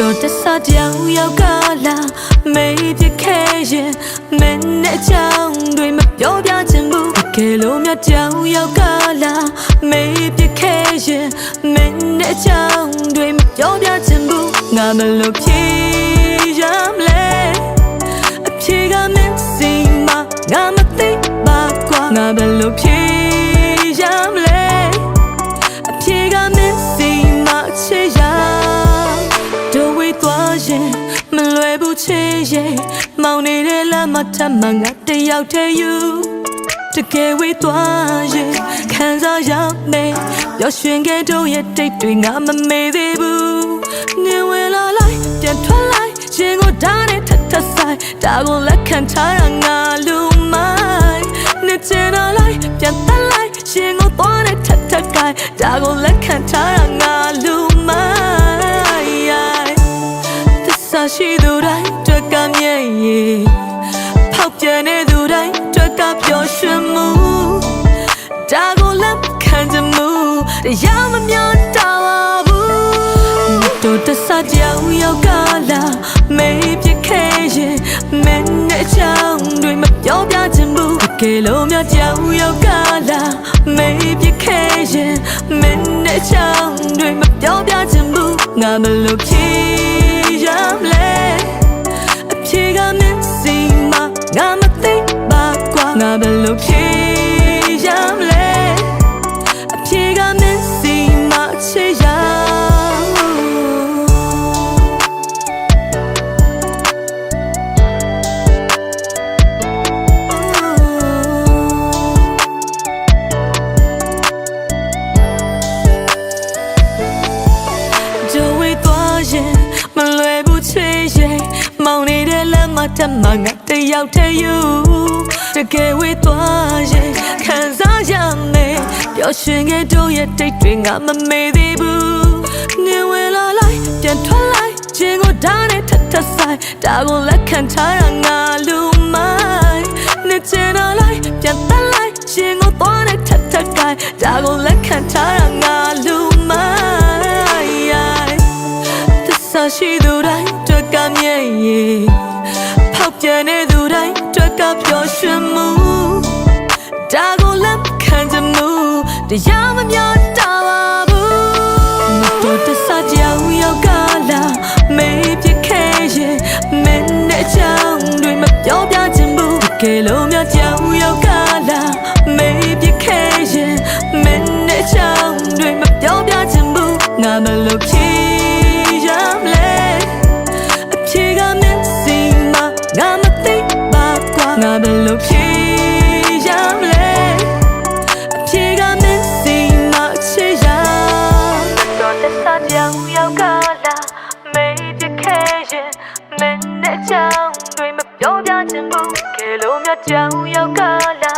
တဆကြောင်ရောက်ကလာမေးပြခဲ့ရင်မင်းနဲ့အကြောင်းတွေမပြောပြချင်ဘူးတကယ်လို့မြတ်ကြောင်ရောက်ကလာမေးပြခဲ့ရင်မင်းနဲ့အကြောင်းတွေမပြောပြချင်ဘူးငါမလို့ဖြေရမလဲအဖြေကမင်းစီမငါမသိပါကွာငါဘယ်လိုဖြေ မ်းမထမ်းမှငါတယောက်တည်းယူတကယ်ဝေးသွားရင်ခံစားရမယ်ပျော်ရွှင်ခဲ့တို့ရဲ့တိတ်တွေငါမမေ့သေးဘူးနေဝင်လာလိုက်ပြန်ထွက်လိုက်ရင်ကိုဓာတ်နဲ့ထပ်ထပ်ဆိုင်ဒါကိုလက်ခံထားရငါလူမိုင်းနေချင်တော့လိုက်ပြန်တက်လိုက်ရင်ကိုသွားနဲ့ထပ်ထပ်ကိုင်ဒါကိုလက်ခံထားရငါလူမိုင်းသစ္စာရှိသူတိုင်း ပျော်ရွှင်မှုဒါကိုလက်ခံချင်မှုတရားမမျောတာပါဘူးတို့တဆကြောင်ရောက်ကလာမေးပြခဲ့ရင်မင်းနဲ့ချောင်းတွေမပြောပြချင်ဘူးတကယ်လို့များကြောင်ရောက်ကလာမေးပြခဲ့ရင်မင်းနဲ့ချောင်းတွေမပြောပြချင်ဘူးငါမလို့ဖြေရ မချေရကြိုဝေးသွားရင်မလွယ်ဘူးချွေရဲ့မောင်နေတဲ့လမ်းမတမငါတယောက်တည်းယူတကယ်ဝေးသွားရင်ခံစားရမယ် ပျော်ရွှင်ခဲ့တို့ရဲ့တိတ်တွေငါမမေ့သေးဘူးနေဝင်လာလိုက်ပြန်ထွက်လိုက်ခြင်းကိုဓာတ်နဲ့ထပ်ထပ်ဆိုင်ဒါကိုလက်ခံထားရငါလူမိုင်းနေချင်တော့လိုက်ပြန်တက်လိုက်ခြင်းကိုသွားနဲ့ထပ်ထပ်ကိုင်ဒါကိုလက်ခံထားရငါလူမိုင်းသစ္စာရှိသူတိုင်းတွက်ကမြဲ့ရဖောက်ပြန်နေသူတိုင်းတွက်ကပျော်ရွှင်မှုဒါကိုလက်ခံချင်မှု တရားမမျောတာပါဘူးမတော်တဆကြောင်ရောက်ကလာမေးပြခဲ့ရင်မင်းနဲ့ချောင်းတွေမပြောပြချင်ဘူးတကယ်လို့ ပြောပြချင်ဘူးခေလိုမြတ်ချောင်းရောက်ကလာ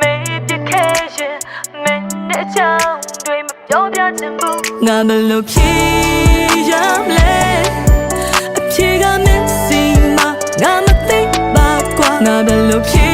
မေးပြခဲ့ရင်မင်းနဲ့ချောင်းတွေမပြောပြချင်ဘူးငါမလို့ဖြေရမလဲအဖြေကမင်းစီမှာငါမသိပါကွာငါမလို့ဖြေ